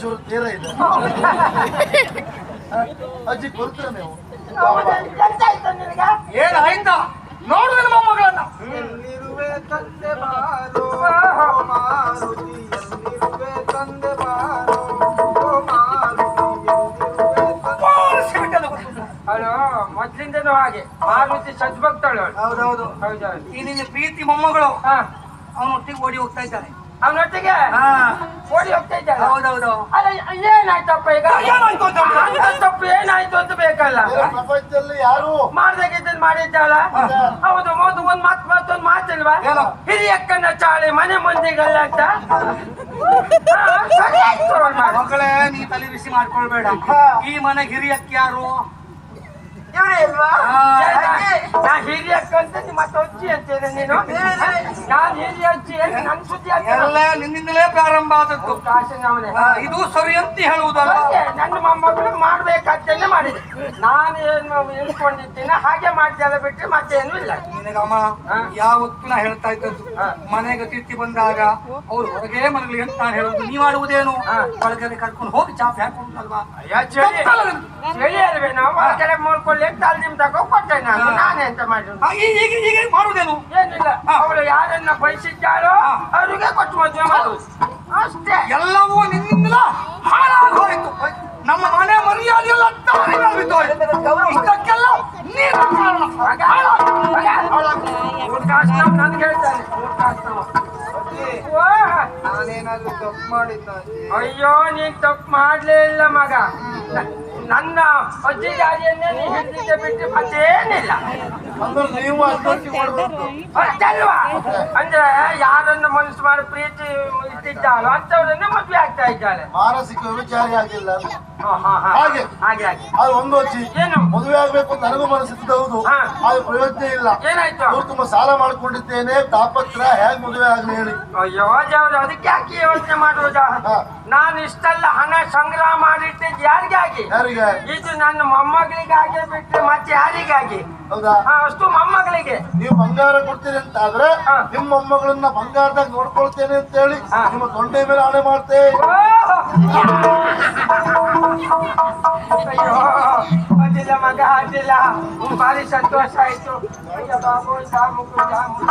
ಮಲ್ಲೇಶ್ವರ ತೀರ ಇದೆ? ಅಜ್ಜಿ ಕೊಡ್ತೀರ ನೀವು. ಏನಾಯ್ತಾ ನೋಡು ನಿನ್ನ ಮೊಮ್ಮಗಳನ್ನ ಎಲ್ಲಿರುವೆ ತಂದೆ ಬಾರೋ ಓ ಮಾರುತಿ ಎಲ್ಲಿರುವೆ ತಂದೆ ಬಾರೋ. ಮೊದ್ಲಿಂದನೂ ಹಾಗೆ. ಮಾರುತಿ ಸದ್ಭಕ್ತಳು ಅವಳು. ಹೌದೌದು. ಹೌದೌದು. ಈ ನಿನ್ನ ಪ್ರೀತಿ ಮೊಮ್ಮಗಳು. ಹಾ. ಅವನೊಟ್ಟಿಗೆ ಓಡಿ ಹೋಗ್ತಾ ಇದ್ದಾನೆ ಅವನೊಟ್ಟಿಗೆ ಹಾ. ಓಡಿ ಹೋಗ್ತಾ ಇದ್ದಾಳೆ. ಹೌದೌದು. ಅಲ್ಲ ಏನಾಯ್ತಪ್ಪ ಈಗ? ತಪ್ಪು ಏನಾಯ್ತು ಅಂತ ಬೇಕಲ್ಲ? ಪ್ರಪಂಚದಲ್ಲಿ ಯಾರು? ಮಾಡ್ದಾಗಿದ್ದನ್ ಮಾಡಿದ್ದಾಳ? ಹೌದು? ಹೌದು ಒಂದ್ ಮಾತ್ ಮತ್ತೊಂದ್ ಮಾತಿಲ್ವಾ ಅಲ್ವಾ ಹಿರಿಯಕ್ಕನ ಚಾಳಿ ಮನೆ ಮಂದಿಗಲ್ಲ ಅಂತ? ಮಕ್ಕಳೇ ನೀ ತಲೆ ಬಿಸಿ ಮಾಡ್ಕೊಳ್ಬೇಡ. ಈ ಮನೆ ಹಿರಿಯಕ್ಕೆ ಯಾರು? ಏ, ನಾ- ನಾ ಹಿರಿಯಕ್ಕ ಅಂತ ನಿಮ್ಮ ಅಜ್ಜಿ ಅಂತೇನೆ ನೀನು? ನಾನ್ ಹಿರಿಯ ಅಜ್ಜಿ ನನ್ ಸುದ್ದಿ ಎಲ್ಲ ನಿನ್ನಿಂದಲೇ ಪ್ರಾರಂಭ ಆದದ್ದು. ಕಾಸಿನವನೇ ಆ, ಇದು ಸರಿ ಅಂತ ಹೇಳುವುದಲ್ಲ? ನನ್ನ ಮೊಮ್ಮಗಳು ಮಾಡ್ಬೇಕಂತೇನೆ ಮಾಡಿದೆ ನಾನು ಏನು ಹೇಳ್ಕೊಂಡಿದ್ದೇನೆ ಹಾಗೆ ಮಾಡಿದೆ ಬಿಟ್ಟರೆ ಮತ್ತೆ ಏನು ಇಲ್ಲ. ನಿನಗಮ್ಮ ಯಾವತ್ತೂ ನಾ ಹೇಳ್ತಾ ಇದ್ದದ್ದು? ಮನೆಗೆ ತಿರ್ತಿ ಬಂದಾಗ ಅವ್ರು ಹೊರಗೆ ಮನೆಗೆ ಅಂತ ನಾನು ಹೇಳುದು ನೀ ಮಾಡುವುದೇನು ಒಳಗಡೆ ಕರ್ಕೊಂಡು ಹೋಗಿ ಚಾಪ್ ಹಾಕೊಂಡಲ್ವಾ ನಾವು ಈಗ ಈಗ ಮಾಡುವುದೇನು? ಏನಿಲ್ಲ. ಅವಳು ಯಾರನ್ನ ಬಯಸಿದ್ದಾಳೋ ಅವ್ರಿಗೆ ಕೊಟ್ಟು ಮದುವೆ ಮಾಡುದು ಅಷ್ಟೇ. ಎಲ್ಲವೂ ನಿನ್ನಿಂದಲ ನಾನೇನಾದ್ರೂ ತಪ್ಪು ಮಾಡಿದ್ದ ಅಯ್ಯೋ ನೀನ್ ತಪ್ಪು ಮಾಡ್ಲೇ ಇಲ್ಲ ಮಗ. ನನ್ನ ಅಜ್ಜಿ ಗಾಡಿಯನ್ನೇ ನೀ ಹಿಡಿದಿದ್ದೆ ಬಿಟ್ಟು ಮತ್ತೇನಿಲ್ಲ. ಅಂದ್ರೆ ನೀವು ಅಡ್ಜಸ್ಟ್ ಮಾಡ್ಬೇಕು ಅಷ್ಟಲ್ವಾ ಅಂದ್ರೆ ಯಾರನ್ನ ಮನಸ್ಸು ಮಾಡಿ ಪ್ರೀತಿ ಇಟ್ಟಿದ್ದಾಳೋ ಅಂತವ್ರನ್ನ ಮದ್ವೆ ಆಗ್ತಾ ಇದ್ದಾಳೆ. ಮಾನಸಿಕ ವಿಚಾರ ಆಗಿಲ್ಲ. ಹಾಗೆ. ಹಾಗೆ ಹಾಗೆ. ಅದು ಒಂದು ಅಜ್ಜಿ ಏನು? ಮದುವೆ ಆಗ್ಬೇಕು ಅಂತ ನನಗೂ ಮನಸ್ಸಿದ್ದ ಹೌದು. ಆದ್ರೆ ಪ್ರಯೋಜನ ಇಲ್ಲ. ಏನಾಯ್ತು? ಅವ್ರು ತುಂಬಾ ಸಾಲ ಮಾಡ್ಕೊಂಡಿದ್ದೇನೆ ತಾಪತ್ರ ಹೇಗ್ ಮದುವೆ ಆಗ್ಲಿ ಹೇಳಿ. ಅಯ್ಯೋ ದೇವ್ರೆ ಅದಕ್ಕೆ ಯಾಕೆ ಯೋಚನೆ ಮಾಡುವುದ. ನಾನು ಇಷ್ಟೆಲ್ಲ ಹಣ ಸಂಗ್ರಹ ಮಾಡಿಟ್ಟಿದ್ದು ಯಾರಿಗಾಗಿ? ಯಾರಿಗೆ ಇದು ನನ್ನ ಮೊಮ್ಮಗಳಿಗಾಗಿ ಬಿಟ್ಟರೆ ಮತ್ತೆ ಯಾರಿಗಾಗಿ? ಹೌದಾ? ಅಷ್ಟು ಮೊಮ್ಮಗಳಿಗೆ. ನೀವು ಬಂಗಾರ ಕೊಡ್ತೀರಿ ಅಂತ ಆದ್ರೆ ನಿಮ್ ನಿಮ್ಮ ಮೊಮ್ಮಗಳನ್ನ ಬಂಗಾರದಾಗ ನೋಡ್ಕೊಳ್ತೇನೆ ಅಂತ ಹೇಳಿ ನಿಮ್ಮ ತೊಂಡೆ ಮೇಲೆ ಆಣೆ ಮಾಡ್ತೇ ಅಯ್ಯೋ ಅದಿಲ್ಲ ಮಗ ಅದಿಲ್ಲ ಹ್ಮ್, ಭಾರಿ ಸಂತೋಷ ಆಯ್ತು ಅಯ್ಯ ಬಾಬು ಸಾಮುಕು ಸಾಮು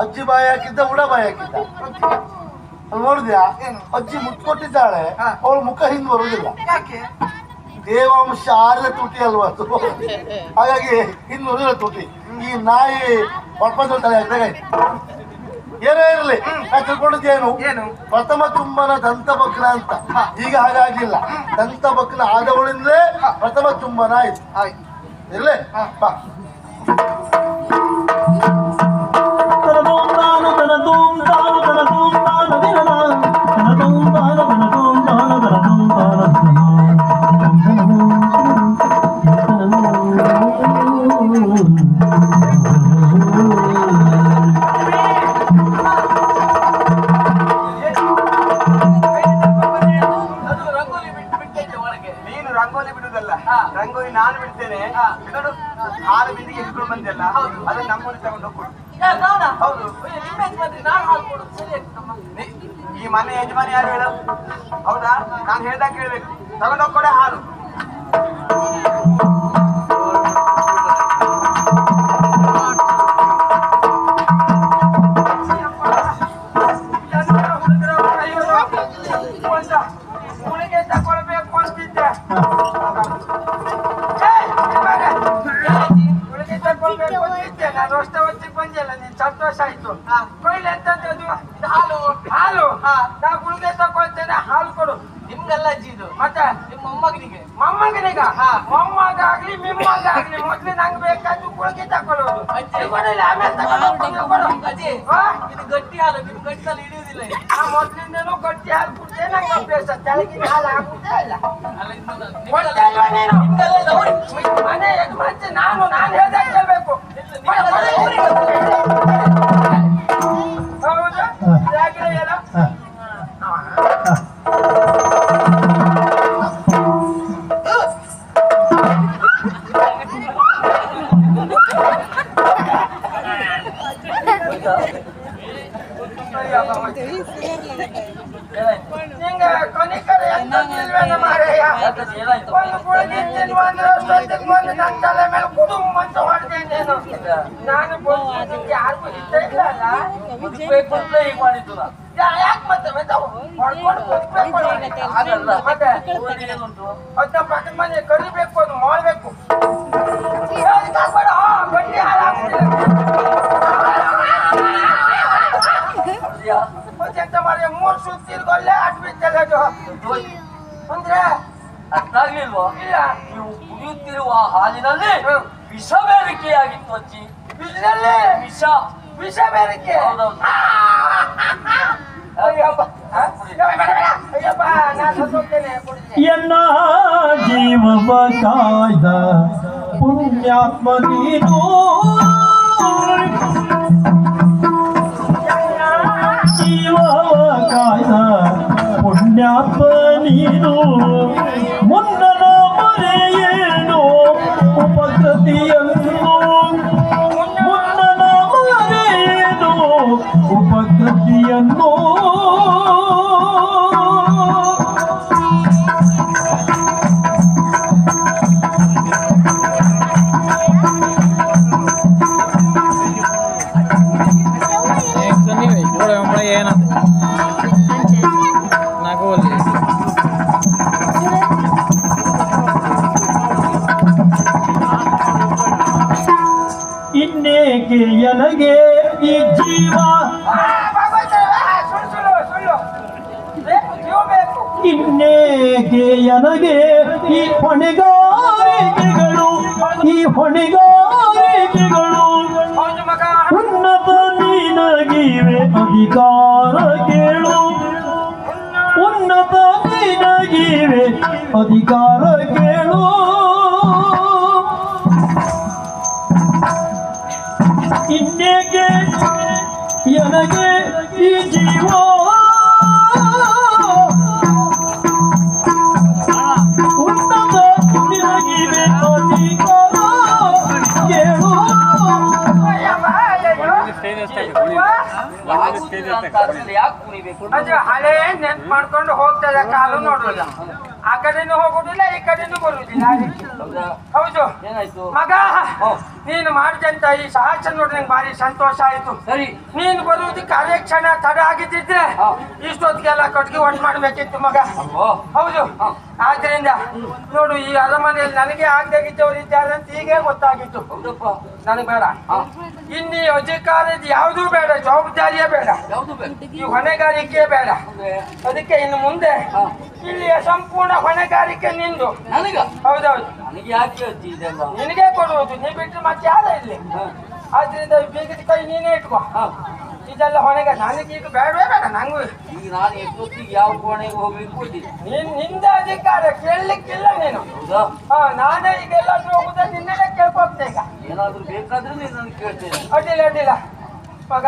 ಅಜ್ಜಿ ಬಾಯಿ ಹಾಕಿದ್ದ ಉಡ ಬಾಯಿ ಹಾಕಿದ್ದ. ಅಲ್ಲಿ ನೋಡಿದ್ಯಾ? ಅಜ್ಜಿ ಮುಟ್ಕೊಟ್ಟಿದ್ದಾಳೆ ಅವಳ ಮುಖ ಹಿಂದ್ ಬರುವುದಿಲ್ಲ. ಯಾಕೆ? ದೇವಾಂಶ ಆರ್ಯ ತುಟಿ ಅಲ್ವಾ ಅದು? ಹಾಗಾಗಿ ಹಿಂದ್ ಬರುದಿಲ್ಲ ತುಟಿ. ಈ ನಾಯಿ ತಲೆ ಹಾಕಿದಾಗ ಏನೇ ಇರಲಿ ನಾ ತಿಳ್ಕೊಂಡಿದ್ದೇನು? ಪ್ರಥಮ ತುಂಬನ ದಂತ ಬಕ್ರ ಅಂತ. ಈಗ ಹಾಗಾಗಿಲ್ಲ ದಂತ ಬಕ್ಲ ಆದವಳಿಂದಲೇ ಪ್ರಥಮ ತುಂಬನ ಆಯ್ತು. ಆಯ್ತು. ಇರ್ಲಿ? ಬಾ. ಅದು ಬೇಕಾದ್ದು ಹುಡುಗಿ ತಗೊಳ್ಳೋದು. ಕೊಡಿಲ್ಲ ಆಮೇಲೆ. ಅಜ್ಜಿ ಇದು ಗಟ್ಟಿ ಹಾಲು ನಿಮ್ ಮೊದ್ಲಿಂದನೂ ಗಟ್ಟಿ ಹಾಲು ಕುಡ್ದೆ ನಂಗೆ ಅಭ್ಯಾಸ. ತೆಳಗಿನ ಹಾಲು ಹಾಕುದೇ ಇಲ್ಲ. ಮನೆ ನಾನು ನಾನು ಹೇಳ್ದಾಗ ಕೇಳ್ಬೇಕು. ನಿಂಗ ಕೊನಿಕರ ಎಂತಿಲ್ವೇನ ಮಾರಯ್ಯ ಒಂದು ಗುಳಿಗೆ ತಿನ್ನುವ ಅಂದ್ರೆ ಅಷ್ಟೊತ್ತಿಗೆ ಬಂದು ನನ್ನ ತಲೆ ಮೇಲೆ ಕುಡುಂಬ ಅಂತ ಹೊಡೆದೆ ನೀನು ನಾನು ಬಂದಿದ್ದಕ್ಕೆ ಯಾರಿಗೂ ಇಷ್ಟ ಇಲ್ಲ ಅಲ್ಲ ಯಾ- ಯಾಕ್ ಮತ್ತೆ ಮತ್ತೆ ಹೊಡ್ಕೊಂಡು ಬದುಕ್ಬೇಕು ಅಲ್ಲ. ಮತ್ತೆ ಅದನ್ನ ಪಕ್ಕದ ಮನೆ ಕರಿಬೇಕು ಮತ್ತೆ ಎಂತ ಮಾಡಿ ಮೂರು ಸುತ್ತಿರ್ಗೊಲ್ಲೆ ಅಡ್ಬಿಟ್ಟಲ್ಲ ಅದು ಅಂದ್ರೆ? ಅರ್ಥಾಗ್ಲಿಲ್ವಾ ಇಲ್ಲ. ನೀವು ಕುಡಿಯುತ್ತಿರುವ ಹಾಲಿನಲ್ಲಿ ವಿಷ ಬೇರಿಕೆಯಾಗಿತ್ತು ಅಜ್ಜಿ ವಿಷದಲ್ಲಿ? ವಿಷ. ವಿಷ ಬೇರಿಕೆ? ಎನ್ನ ಜೀವವ ಕಾಯ್ದ ಪುಣ್ಯಾತ್ಮ ನೀನು. ಜೀವವ ಕಾಯ್ದ ಪುಣ್ಯಾತ್ಮ ನೀನು ಮುನ್ನನ ಮರೆಯೇನು ಉಪಕೃತಿಯನ್ನು ಮುನ್ನನ ಮರೆಯೇನು ಉಪಕೃತಿಯನ್ನು ಇನ್ನೇಕೆ ಎನಗೆ ಈ ಜೀವ. ಇನ್ನೇಕೆ ಎನಗೆ ಈ ಹೊಣೆಗಾರಿಕೆಗಳು ಈ ಹೊಣೆಗಾರಿಕೆಗಳು. ಉನ್ನತ ನೀನಗಿವೆ ಅಧಿಕಾರ ಕೇಳು. ಉನ್ನತ ನೀನಗಿವೆ ಅಧಿಕಾರ ಇನ್ನೇಕೆ ಎನಗೆ ಈ ಜೀವ? ಉನ್ನತ ಕೇಳು. ಅದು ಹಳೆ ನೆನ್ಪು ಮಾಡ್ಕೊಂಡು ಹೋಗ್ತದೆ ಕಾಲು ನೋಡೋಲ್ಲ ಆ ಕಡೆನೂ ಹೋಗುದಿಲ್ಲ ಈ ಕಡೆನೂ ಬರುದಿಲ್ಲ. ಹೌದಾ? ಮಗ. ನೀನು ಮಾಡಿದಂತ ಈ ಸಾಹಸ ನೋಡಿ ನಂಗೆ ಭಾರಿ ಸಂತೋಷ ಆಯ್ತು. ಸರಿ ನೀನು ಅದೇ ಕಾರ್ಯಕ್ಷಣ ತಡ ಆಗಿದ್ದಿದ್ರೆ. ಇಷ್ಟೊತ್ತಿಗೆಲ್ಲ ಕಟ್ಟಿಗೆ ಒಟ್ಟು ಮಾಡ್ಬೇಕಿತ್ತು ಮಗ. ಹೌದು. ಆದ್ರಿಂದ ನೋಡು ಈ ಅರಮನೆಯಲ್ಲಿ ನನಗೆ ಆಗದಾಗಿದ್ದವ್ರು ಇದ್ದಾರೆ ಅಂತ ಈಗ ಗೊತ್ತಾಗಿತ್ತು. ನನಗೆ ಬೇಡ. ಇನ್ನು ಅಧಿಕಾರದ ಯಾವುದೂ ಬೇಡ ಜವಾಬ್ದಾರಿಯೇ ಬೇಡ. ಈ ಹೊಣೆಗಾರಿಕೆ ಬೇಡ. ಅದಕ್ಕೆ ಇನ್ನು ಮುಂದೆ ಇಲ್ಲಿಯ ಸಂಪೂರ್ಣ ಹೊಣೆಗಾರಿಕೆ ನಿಂದು. ಹೌದೌದು. ನಿನಗೆ ಕೊಡುವುದು. ನೀ ಬಿಟ್ಟರೆ ಮತ್ತೆ ಯಾರ ಇಲ್ಲಿ. ಆದ್ರಿಂದ ಬೀಗದ ಕೈ ನೀನೇ ಇಟ್ಕೋ. ಇದೆಲ್ಲ ಹೊಣೆಗ ನನಗೆ ಈಗ ಬೇಡವೇ ಬೇಡ ನಂಗೂ. ಈಗ ನಾನು ಎಷ್ಟೊತ್ತಿಗೆ ಯಾವ ಕೋಣೆಗೆ ಹೋಗ್ಲಿಕ್ಕೆ ಕೊಟ್ಟಿದ್ದೆ ನೀನ್ನಿಂದ ಅಧಿಕಾರ ಕೇಳಲಿಕ್ಕಿಲ್ಲ ನೀನು. ಹಾ ನಾನೇ ಈಗ ಎಲ್ಲಾದ್ರೂ ಹೋಗುದ? ನಿನ್ನೆಲ್ಲ ಕೇಳ್ಕೊಗ್ತೆ ಈಗ. ಏನಾದ್ರೂ ಬೇಕಾದ್ರೆ ನೀನು ನಾನು ಕೇಳ್ತೇನೆ. ಅಡ್ಡಿಲ್ಲ ಅಡ್ಡಿಲ್ಲ. ಮಗ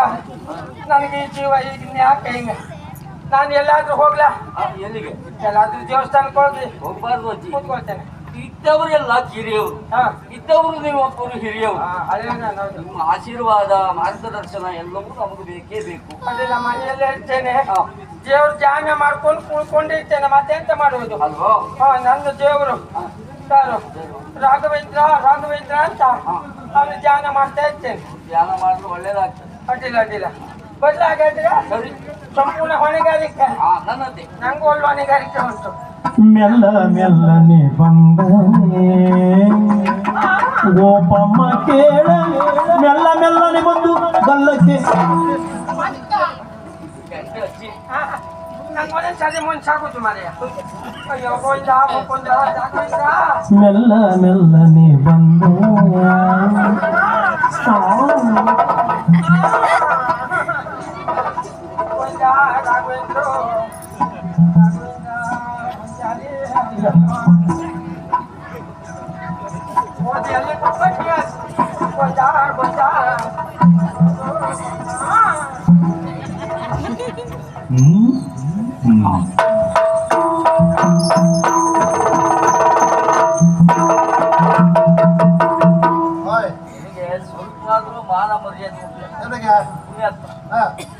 ನನಗೆ ಈ ಜೀವ ಈಗ ಯಾಕೆ ಹಿಂಗೆ ನಾನು ಎಲ್ಲಾದ್ರೂ ಹೋಗ್ಲಾ? ಎಲ್ಲಿಗೆ? ಎಲ್ಲಾದ್ರೂ ದೇವಸ್ಥಾನಕ್ಕೆ ಹೋಗಿ ಹೋಗ್ಬಾರ್ದು ಕೂತ್ಕೊಳ್ತೇನೆ. ಇದ್ದವರೆಲ್ಲ ಕಿರಿಯವರು ಹಾ. ಇದ್ದವರು ನೀವು ಒಬ್ಬರು ಹಿರಿಯವರು ನಾನು. ನಿಮ್ಮ ಆಶೀರ್ವಾದ ಮಾರ್ಗದರ್ಶನ ಎಲ್ಲವೂ ನಮಗೆ ಬೇಕೇ ಬೇಕು. ಅಡ್ಡಿಲ್ಲ ಮನೆಯಲ್ಲೇ ಇರ್ತೇನೆ. ದೇವರು ಧ್ಯಾನ ಮಾಡ್ಕೊಂಡು ಕುಳ್ಕೊಂಡಿರ್ತೇನೆ. ಮತ್ತೆಂತ ಮಾಡುವುದು? ಅಲ್ವೋ? ಹಾ ನನ್ನ ದೇವರು. ರಾಘವೇಂದ್ರ ರಾಘವೇಂದ್ರ ಅಂತ. ಅವನು ಧ್ಯಾನ ಮಾಡ್ತಾ ಇರ್ತೇನೆ. ಧ್ಯಾನ ಮಾಡಿದ್ರೆ ಒಳ್ಳೇದಾಗ್ತದೆ. ಅಡ್ಡಿಲ್ಲ ಅಡ್ಡಿಲ್ಲ. ಬದಲಾಗಿದ್ರೆ ಸರಿ. ಸಂಪೂರ್ಣ ಹೊಣೆಗಾರಿಕೆ. ನಂಗೂ ಒಳ್ಳೆ ಹೊಣೆಗಾರಿಕೆ ಉಂಟು. ಮೆಲ್ಲ ಮೆಲ್ಲನೆ ಬಂದನೆ ಗೋಪಮ್ಮ ಕೇಳ ಮೆಲ್ಲ ಮೆಲ್ಲನೆ ಬಂದು ಗಲ್ಲಕ್ಕೆ. ಮೆಲ್ಲ ಮೆಲ್ಲನೆ ಬಂದು ರಾಘವೇಂದ್ರ.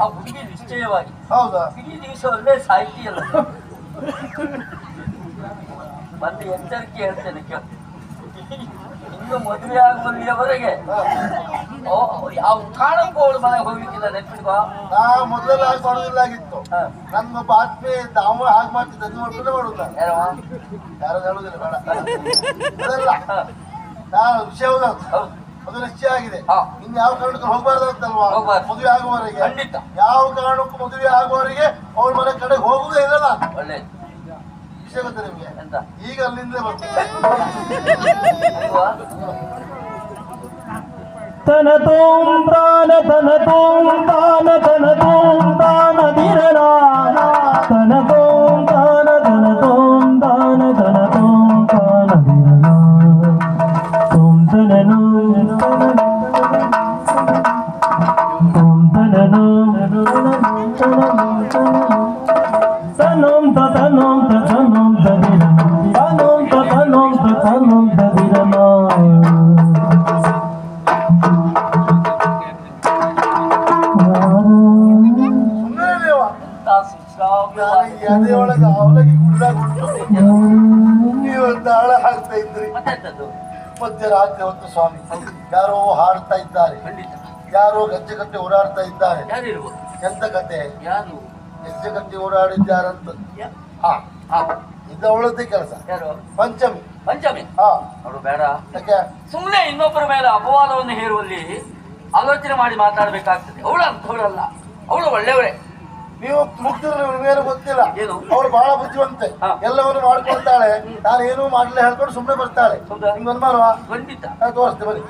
ಆ ಹುಡುಗಿ ನಿಶ್ಚಯವಾಗಿ ಹೌದಾ ಇಡೀ ದಿವಸ ಅಲ್ಲೇ ಮತ್ತೆ ಎಚ್ಚರಿಕೆ ಹೇಳ್ತೇನೆ ಕೇಳ. ಇನ್ನು ಮದುವೆ ಆಗುವವರೆಗೆ ಯಾವ ಕಾರಣಕ್ಕೂ ಅವಳು ಮನೆಗೆ ಹೋಗ್ಲಿಕ್ಕಿಲ್ಲ ನೆನ್ಪಿಡ್ಕೋ ನಾ ಮೊದಲೆಲ್ಲ ಹಾಗೆ ಆಗಿತ್ತು. ಹಾ. ನನ್ನ ಇದ್ದ ಅವ ಹಾಗೆ ಮಾಡ್ತಿದ್ದ. ಅದು ಮಾಡ್ಕೊಂಡೆ ಮಾಡುದು ಯಾರು ಹೇಳುದಿಲ್ಲ ಬೇಡ. ಅದಲ್ಲ. ನಾನು ವಿಷಯ ಹೌದು. ಅದು ನಿಶ್ಚಯ ಆಗಿದೆ. ಹಾ. ಇನ್ನು ಯಾವ ಕಾರಣಕ್ಕೂ ಹೋಗಬಾರ್ದು ಅಂತಲ್ವಾ. ಮದುವೆ ಆಗುವವರೆಗೆ. ಖಂಡಿತ. ಯಾವ ಕಾರಣಕ್ಕೂ ಮದುವೆ ಆಗುವವರೆಗೆ ಅವಳ ಮನೆ ಕಡೆ ಹೋಗುದೇ ಇಲ್ಲ ನಾನು. ಒಳ್ಳೇದು ವಿಷಯ ಗೊತ್ತಾ ನಿಮ್ಗೆ? ಎಂತ? ಈಗ ಅಲ್ಲಿಂದ? ತನ ತೋಂ ತಾನ ತನ ತೋಂ ತಾನ ತನ ತೋಂ ತಾನ ದಿರಣ ಮಧ್ಯರಾತ್ರಿ ಸ್ವಾಮಿ. ಯಾರೋ ಹಾಡ್ತಾ ಇದ್ದಾರೆ. ಖಂಡಿತ. ಯಾರೋ ಗಜ್ಜೆ ಕಟ್ಟಿ ಓಡಾಡ್ತಾ ಇದ್ದಾರೆ. ಎಂತ ಕತೆ ಯಾರು? ಗಜ್ಜೆ ಕಟ್ಟಿ ಓಡಾಡಿದ್ದಾರಂತ. ಹಾ. ಕೆಲಸ. ಯಾರು? ಪಂಚಮಿ. ಪಂಚಮಿ? ಹಾ. ಅವಳು ಬೇಡ. ಯಾಕೆ? ಸುಮ್ಮನೆ ಇನ್ನೊಬ್ಬರ ಮೇಲೆ ಅಪವಾದವನ್ನು ಹೇರುವಲ್ಲಿ ಆಲೋಚನೆ ಮಾಡಿ ಮಾತಾಡಬೇಕಾಗ್ತದೆ. ಅವಳು ಅಂಥವಳಲ್ಲ ಅವಳು ಒಳ್ಳೆಯವಳೆ. ನೀವು ಮುಗ್ಧರು ನಿಮ್ಗೇನು ಗೊತ್ತಿಲ್ಲ. ಏನು? ಅವಳು ಬಹಳ ಬುದ್ಧಿವಂತೆ. ಎಲ್ಲವನ್ನು ಮಾಡ್ಕೊಳ್ತಾಳೆ ನಾನು ಏನು ಮಾಡ್ಲಿ ಹೇಳ್ಕೊಂಡು ಸುಮ್ಮನೆ ಬರ್ತಾಳೆ. ತೋರಿಸ್ತೇವೆ ನಿಮ್ಗೆ ಅನುಮಾನವಾ? ಖಂಡಿತ. ನಾನು ತೋರಿಸ್ತೆ ಬನ್ನಿ.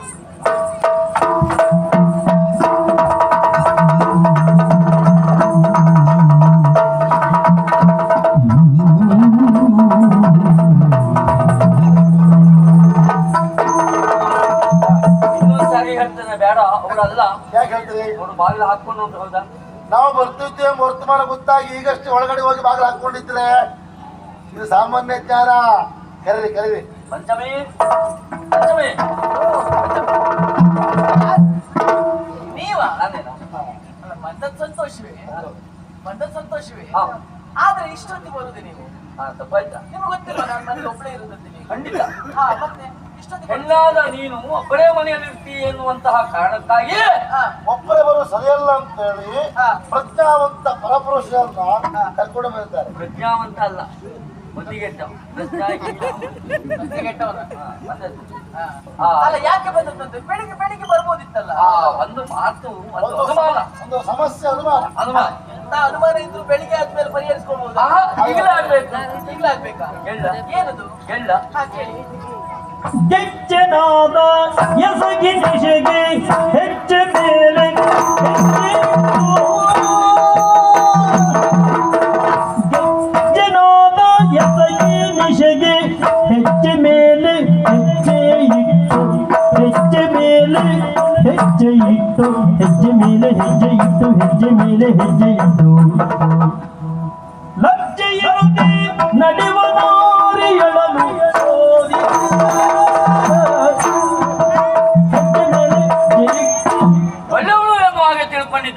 ಯಾಕೆ ಹೇಳ್ತೀರಿ? ಬಾಗಿಲು ಹಾಕೊಂಡು ಅಂತ ಹೌದಾ? ನಾವು ಬರ್ತಿದ್ದೆ ವರ್ತಮಾನ ಗೊತ್ತಾಗಿ ಈಗಷ್ಟೇ ಒಳಗಡೆ ಹೋಗಿ ಬಾಗಿಲು ಹಾಕೊಂಡಿದ್ರೆ ಇದು ಸಾಮಾನ್ಯ ಜ್ಞಾನ. ಕರೀರಿ ಕರೀರಿ. ಪಂಚಮಿ ಪಂಚಮಿ. ನೀವ ನಾನೇನಾ ಬಂದದ್ ಸಂತೋಷವೇ? ಬಂದದ್ ಸಂತೋಷವೇ? ಹಾ. ಆದ್ರೆ ಇಷ್ಟೊತ್ತಿಗೆ ಬರುದು ನೀವು? ಹಾ ತಪ್ಪಾಯ್ತಾ? ನಿಮ್ಗೆ ಗೊತ್ತಿಲ್ಲ ನಾನು ಮನೇಲಿ ಒಬ್ಬಳೇ ಇರುದಂತೆ ನೀವು? ಖಂಡಿತ. ಹಾ ಮತ್ತೆ? ಹೆಣ್ಣಾದ ನೀನು ಒಬ್ಬರೇ ಮನೆಯಲ್ಲಿರ್ತಿ ಎನ್ನುವಂತಹ ಕಾರಣಕ್ಕಾಗಿ ಒಬ್ಬರವರು ಒಬ್ಬರೇ ಬರೋ ಸರಿಯಲ್ಲ ಅಂತ ಹೇಳಿ. ಪ್ರಜ್ಞಾವಂತ ಪರಪುರುಷರನ್ನ ಕರ್ಕೊಂಡು ಬಂದಿದ್ದಾರೆ ಪ್ರಜ್ಞಾವಂತ ಅಲ್ಲ. ಅಲ್ಲ ಯಾಕೆ ಬಂದಂತ ಬೆಳಿಗ್ಗೆ ಬೆಳಿಗ್ಗೆ ಬರ್ಬೋದಿತ್ತಲ್ಲ? ಆ ಒಂದು ಮಾತು ಒಂದು ಅನುಮಾನ. ಒಂದು ಸಮಸ್ಯೆ ಅನುಮಾನ. ಅನುಮಾನ. ಎಂತ ಅನುಮಾನ ಇದ್ರು ಬೆಳಿಗ್ಗೆ ಆದ್ಮೇಲೆ ಪರಿಹರಿಸ್ಕೊಳ್ಬಹುದು ಈಗಲೇ ಆಗ್ಬೇಕು. ಆಗ್ಬೇಕಾ? ಹೇಳ. ಏನದು? Geç cenada yaza gidişe geç Hep cebelek Hep cenada yaza gidişe geç Hep cebelek Hep ceyik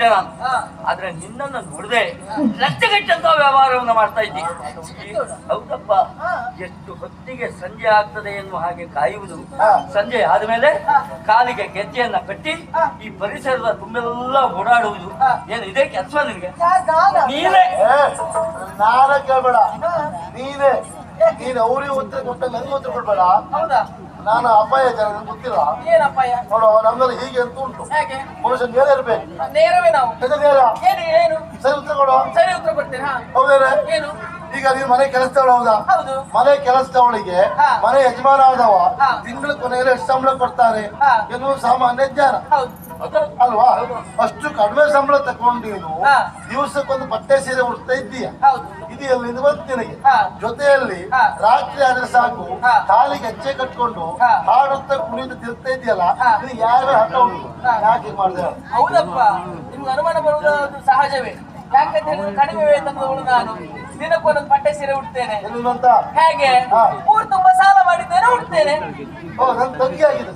ತಿಳ್ಕೊಂಡಿದ್ದೆ ನಾನು. ಆದ್ರೆ ನಿನ್ನನ್ನು ನೋಡದೆ ಲಜ್ಜೆಗೆಟ್ಟಂತ ವ್ಯವಹಾರವನ್ನು ಮಾಡ್ತಾ ಇದ್ದಿ. ಹೌದಪ್ಪ ಎಷ್ಟು ಹೊತ್ತಿಗೆ ಸಂಜೆ ಆಗ್ತದೆ ಎನ್ನುವ ಹಾಗೆ ಕಾಯುವುದು. ಸಂಜೆ ಆದ್ಮೇಲೆ ಕಾಲಿಗೆ ಗೆಜ್ಜೆಯನ್ನ ಕಟ್ಟಿ ಈ ಪರಿಸರದ ತುಂಬೆಲ್ಲ ಓಡಾಡುವುದು. ಏನು ಇದೇ ಕೆಲಸ ನಿನಗೆ? ನೀನೇ? ನಾನೇ. ನಾನ ಕೇಳ್ಬೇಡ. ನೀನೇ. ನೀನು ಅವ್ರಿಗೆ ಉತ್ತರ ಕೊಟ್ಟ ನನಗೆ ಉತ್ತರ ಕೊಡ್ಬೇಡ. ಹೌದಾ? ನಾನು ಅಪಾಯ ಜನ ನನಗೆ ಗೊತ್ತಿಲ್ಲ ಏನಪ್ಪಯ್ಯ ನೋಡು ನಮ್ಮಲ್ಲಿ ಹೀಗೆ ಅಂತ ಉಂಟು. ಹೇಗೆ ಮನುಷ್ಯ ನೇರ ಇರ್ಬೇಕು. ನೇರವೇ ನಾವು. ನೇರ. ಏನು ಏನು? ಸರಿ ಉತ್ತರ ಕೊಡು. ಸರಿ ಉತ್ತರ ಕೊಡ್ತೇನೆ ಹೌದೇನೆ? ಏನು? ಈಗ ನೀವು ಮನೆ ಕೆಲಸದವಳು ಹೌದಾ? ಮನೆ ಕೆಲಸದವಳಿಗೆ. ಮನೆ ಯಜಮಾನ ಆದವ. ತಿಂಗಳ ಕೊನೆಯಲ್ಲಿ ಎಷ್ಟು ಸಂಬಳ ಕೊಡ್ತಾರೆ? ಕೆಲವು ಸಾಮಾನ್ಯ ಜ್ಞಾನ. ಅಲ್ವಾ? ಅಷ್ಟು ಕಡಿಮೆ ಸಂಬಳ ತಗೊಂಡು ನೀನು. ದಿವಸಕ್ಕೊಂದು ಬಟ್ಟೆ ಸೀರೆ ಉಡ್ತಾ ಇದ್ದೀಯ? ಇದು ಎಲ್ಲಿಂದ ಬಂತು ನಿನಗೆ. ಜೊತೆಯಲ್ಲಿ. ರಾತ್ರಿ ಆದ್ರೆ ಸಾಕು ತಾಲಿಗೆ ಹೆಜ್ಜೆ ಕಟ್ಕೊಂಡು. ಹಾಡುತ್ತಾ ಕುಣಿದು ತಿರ್ತಾ ಇದೆಯಲ್ಲ. ನಿನಗೆ ಯಾರು ಹಠ ಉಂಟು. ಯಾಕೆ ಮಾಡಿದೆ ಹೌದಪ್ಪ. ನಿಮ್ಗೆ ಅನುಮಾನ ಬರುವುದು ಸಹಜವೇ. ಯಾಕಂತ ಹೇಳಿದ್ರೆ ಕಡಿಮೆ ವೇತನದವಳು ನಾನು. ದಿನಕ್ಕೊಂದೊಂದು ಬಟ್ಟೆ ಸೀರೆ ಉಡ್ತೇನೆ. ಹೇಗೆ? ಊರು ತುಂಬಾ ಸಾಲ ಮಾಡಿದ್ದೇನೆ ಉಡ್ತೇನೆ. ಓ ನನ್ ತಂಗಿ ಆಗಿದೆ.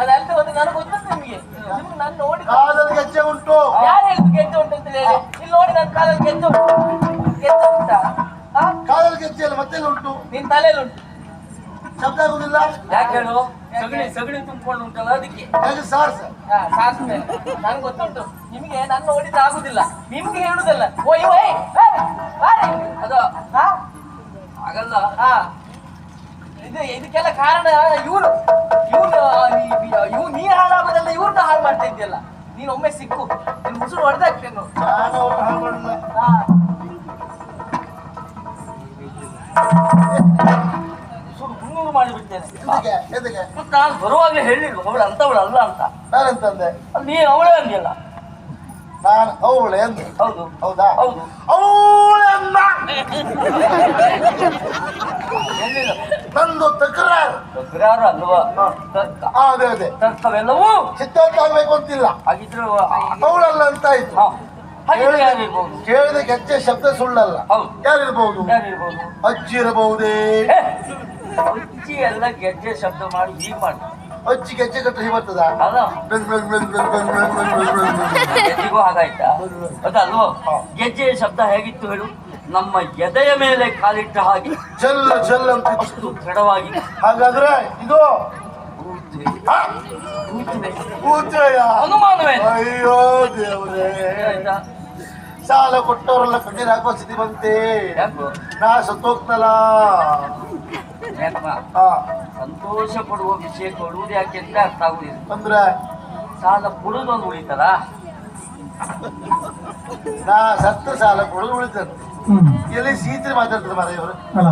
ಅದಲ್ದೆ ಒಂದು ನನಗೆ ಗೊತ್ತುಂಟು ನಿಮಗೆ. ನಿಮ್ಗೆ ನಾನು ನೋಡಿ ಕಾಲಲ್ಲಿ ಹೆಜ್ಜೆ ಉಂಟು. ಯಾರು ಹೇಳಿದ್ರು ಗೆದ್ದು ಉಂಟು ಅಂತ ಹೇಳಿ? ಇಲ್ಲಿ ನೋಡಿ ನನ್ನ ಕಾಲಲ್ಲಿ ಗೆದ್ದು ಉಂಟಾ. ಹಾ? ಕಾಲಲ್ಲಿ ಹೆಜ್ಜೆಯಲ್ಲಿ ಮತ್ತೆ ಎಲ್ಲಿ ಉಂಟು? ನಿನ್ ತಲೆಯಲ್ಲಿ ಉಂಟು. ಶಬ್ದ ಆಗುದಿಲ್ಲ? ಯಾಕೆ ಹೇಳು? ಸಗಣಿ ಸಗಣಿ ತುಂಬಿಕೊಂಡು ಉಂಟಲ್ಲ ಅದಕ್ಕೆ. ಹೇಗೆ ಸಾರ್ಸ ಹಾ, ಸಾಕ್ಸ್ದೆ. ನಂಗೆ ಗೊತ್ತುಂಟು. ನಿಮಗೆ ನನ್ನ ನೋಡಿದ್ರೆ ಆಗುದಿಲ್ಲ. ನಿಮ್ಗೆ ಹೇಳುದಲ್ಲ. ಓಯ್ ಓಯ್. ಅದು ಹಾ? ಆಗಲ್ಲ ಹಾ. ಇದು. ಇದಕ್ಕೆಲ್ಲ ಕಾರಣ ಇವನು ಇವ್ರು ಇವ್ ನೀ ಹಾಳಾಗೋದಲ್ಲ ಇವ್ರನ್ನ ಹಾಳು ಮಾಡ್ತಾ ಇದ್ದೀಯಲ್ಲ ನೀನು ಒಮ್ಮೆ ಸಿಕ್ಕು. ನಿನ್ ಉಸಿರು ಹೊಡೆದಾಗ್ತೇನು ಮುನ್ನೂರು ಮಾಡಿಬಿಡ್ತೇನೆ ಮತ್ತೆ ನಾನು ಬರುವಾಗಲೇ ಹೇಳಿಲ್ವ ಅವಳು ಅಂತವಳು ಅಲ್ಲ ಅಂತ. ನಾನೆಂತಂದೆ ನೀ ಅವಳೇ ಅಂದಿಲ್ಲ ನಾನು ಅವಳೆ ಅಂದೆ. ಹೌದು. ಹೌದಾ? ಹೌದು. ಅವಳೇ ಎಲ್ಲಿಲ್ಲ ನಂದು ಯಾರು ಅಲ್ವಾ? ಆ, ಅದೇ ಅದೇ. ತರ್ಕವೆಲ್ಲವೂ ಸಿದ್ಧಾಂತ ಆಗ್ಬೇಕು ಅಂತಿಲ್ಲ ಹಾಗಿದ್ರೆ ಅವಳಲ್ಲ ಅಂತ ಆಯ್ತು. ಹಾ. ಹಾಗಿದ್ರೆ ಯಾರಿರ್ಬೋದು? ಕೇಳಿದ ಗೆಜ್ಜೆ ಶಬ್ದ ಸುಳ್ಳಲ್ಲ. ಹೌದು. ಯಾರಿರ್ಬಹುದು ಯಾರಿರ್ಬೋದು? ಅಜ್ಜಿ ಇರಬಹುದೇ ಅಜ್ಜಿ ಎಲ್ಲ ಗೆಜ್ಜೆ ಶಬ್ದ ಮಾಡಿ ಈ ಮಾಡಿ ಅಜ್ಜಿ ಗೆಜ್ಜೆ ಕಟ್ಟೆ ಬರ್ತದ? ಅಲ್ಲ ಬೆನ್ ಬೆನ್ ಬೆನ್ ಬೆನ್ ಬೆನ್ ಬೆನ್ ಬೆನ್ ಬೆನ್ ಬೆನ್ ಬೆನ್. ಗೆಜ್ಜೆಗೂ ಹಾಗಾಯ್ತಾ? ಅದಲ್ವೋ ಗೆಜ್ಜೆಯ ಶಬ್ದ ಹೇಗಿತ್ತು ಹೇಳು? ನಮ್ಮ ಎದೆಯ ಮೇಲೆ ಕಾಲಿಟ್ಟ ಹಾಗೆ ಜಲ್ಲ ಜಲ್ ಅಂತ ಅಷ್ಟು ದೃಢವಾಗಿ ಹಾಗಾದ್ರೆ ಇದು. ಅನುಮಾನವೇ ಅಯ್ಯೋ ದೇವ್ರೇ. ಸಾಲ ಕೊಟ್ಟವರೆಲ್ಲ ಕಣ್ಣೀರ್ ಹಾಕುವ ಸ್ಥಿತಿ ಬಂತೆ. ನಾ ಸತ್ತೋಗ್ತಲ್ಲ ಸಂತೋಷ ಪಡುವ ವಿಷಯ ಕೊಡುವುದು ಯಾಕೆ ಅಂತ ಅರ್ಥ ಆಗುದಿಲ್ಲ. ಅಂದ್ರೆ? ಸಾಲ ಕೊಡುದೊಂದು ಉಳಿತಲ್ಲ? ನಾ ಸತ್ತ ಸಾಲ ಕೊಡಲು ಉಳಿತೇನೆ ಎಲ್ಲಿ ಸೀತ್ರಿ ಮಾತಾಡ್ತಾರೆ ಮಾರಾಯವರು ಅಲ್ಲ